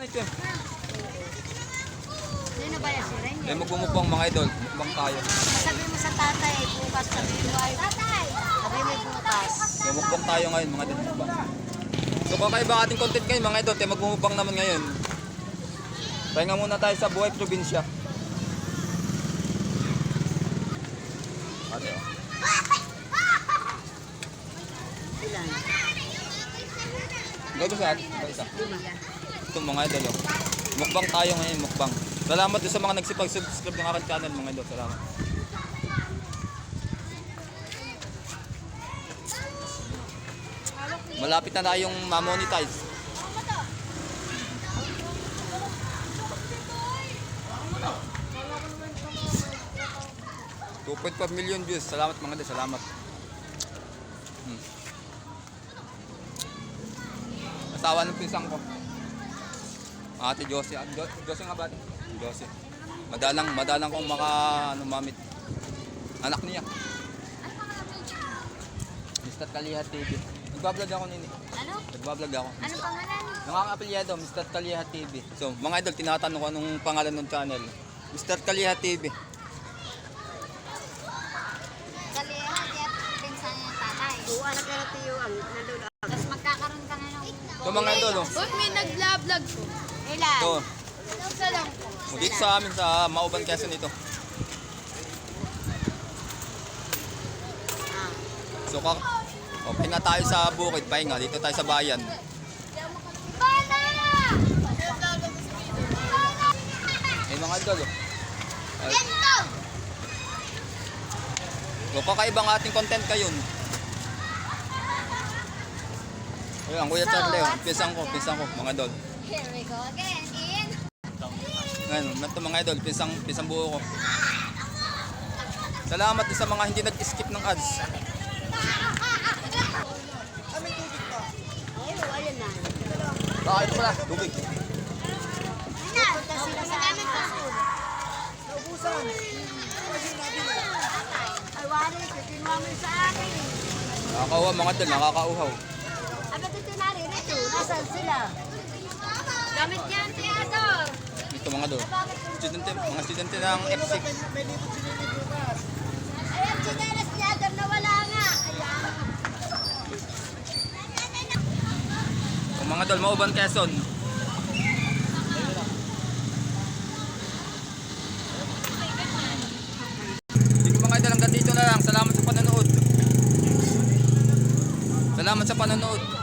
Ano ito? Sino ba yan? Si Renyo? magmumukbang mga idol. Mukbang tayo. Sabi mo sa tatay, bukas sabi mo ay... Tatay! Sabi mo bukas. Mumukbang tayo ngayon mga idol. Mukbang. So kakaiba ating content ngayon mga idol. Tayo magmumukbang naman ngayon. Pahinga muna tayo sa buhay probinsya. Ate, oh. Ilan? Gawin sa atin. Ba isa? Lima. Itong mga idol. Oh. Mukbang tayo ngayon. Mukbang. Salamat sa mga nagsipag-subscribe ng aking channel mga idol. Salamat. Malapit na tayong ma-monetize. Two point five million views. Salamat mga idol. Salamat. Hmm. Asawa ng pinsang ko. Ate Josie. Ah, Jo- Josie nga ba? Josie. Madalang, madalang kong maka, ano, mamit. Anak niya. Mr. Kaliha TV. Nagbablog ako nini. Ano? Nagbablog ako. Anong pangalan? Nakaka-apelyado, Mr. Kaliha TV. So, mga idol, tinatanong ko anong pangalan ng channel. Mr. Kaliha TV. Kalihan, yan. Pinsan niya tatay. Oo, anak na tiyo. Nandun. Tapos magkakaroon ka na ng... So, mga idol, oh. Uy, may nag-vlog ko. Ilan? So, Isa lang po. dito sa amin sa Mauban Quezon ito. Ah. So, kak o, pahinga tayo sa bukid, pahinga. Dito tayo sa bayan. Eh, mga idol, oh. Ay, so, kakaibang ating content kayon. Ayun, ang Kuya Charlie, oh. Pisang ko, pisang ko, mga idol. Here we go again. In. Ngayon, nato mga idol, pisang, pisang buo ko. Salamat sa mga hindi nag-skip ng ads. Na. Baka ito pala, tubig. Punta sila sa amin. Ay, wala. Kikinuha mo sa akin. Nakakauhaw mga idol, nakakauhaw. Aba, dito naririto. Nasaan sila? Gamit yan, Teodor. Dito mga idol. Studente, mga studente ng F6. Ayan, chinelas Teodor na wala nga. Ayan. Kung mga idol, Mauban Quezon. Mga idol, hanggang dito na lang. Salamat sa panonood. Salamat sa panonood.